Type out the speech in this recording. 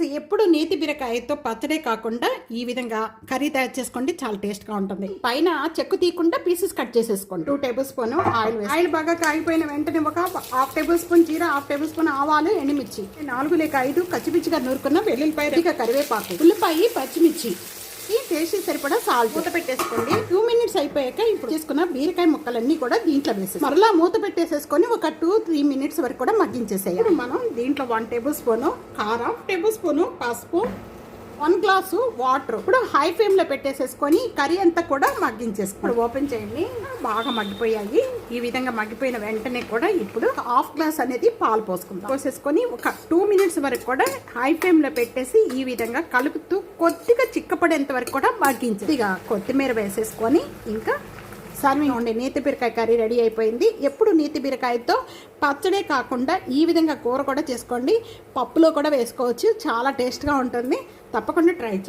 Friends ఎప్పుడు నేతి బీరకాయతో పచ్చడే కాకుండా ఈ విధంగా కర్రీ తయారు చేసుకోండి. చాలా టేస్ట్గా ఉంటుంది. పైన చెక్కు తీయకుండా పీసెస్ కట్ చేసేసుకోండి. Two tablespoon oil oil బాగా కాగిపోయిన వెంటనే ఒక half tablespoon jeera half tablespoon ఆవాలు ఎండుమిర్చి. నాలుగు లేక ఐదు కచ్చిపిచ్చిగా నూరుకున్న వెల్లుల్లిపాయ ఇక కరివేపాకు. ఉల్లిపాయ పచ్చిమిర్చి. ఈ టేస్ట్ సరిపడా సాల్ట్. మూత పెట్టేసుకోండి. టూ మినిట్స్ అయిపోయాక ఇప్పుడు చేసుకున్న బీరకాయ ముక్కలన్నీ కూడా దీంట్లో వేసి మరలా మూత పెట్టేసేసుకొని ఒక టూ త్రీ మినిట్స్ వరకు కూడా మగ్గించేసేయాలి మనం దీంట్లో వన్ టేబుల్ స్పూను కారం టేబుల్ స్పూను పసుపు వన్ గ్లాసు వాటర్ ఇప్పుడు హై ఫ్లేమ్లో పెట్టేసేసుకొని కర్రీ అంతా కూడా మగ్గించేసుకోండి ఓపెన్ చేయండి. బాగా మగ్గిపోయాయి. ఈ విధంగా మగ్గిపోయిన వెంటనే కూడా ఇప్పుడు హాఫ్ గ్లాస్ అనేది పాలు పోసుకుందాం. పోసేసుకొని ఒక టూ మినిట్స్ వరకు కూడా హై ఫ్లేమ్లో పెట్టేసి ఈ విధంగా కలుపుతూ కొద్దిగా చిక్కపడేంత వరకు కూడా మగ్గించి ఇక కొత్తిమీర వేసేసుకొని ఇంకా సర్వింగ్ ఉండే నేతి బీరకాయ కర్రీ రెడీ అయిపోయింది. ఎప్పుడు నేతి బీరకాయతో పచ్చడే కాకుండా ఈ విధంగా కూర కూడా చేసుకోండి. పప్పులో కూడా వేసుకోవచ్చు. చాలా టేస్ట్గా ఉంటుంది. తప్పకుండా ట్రై చేయండి.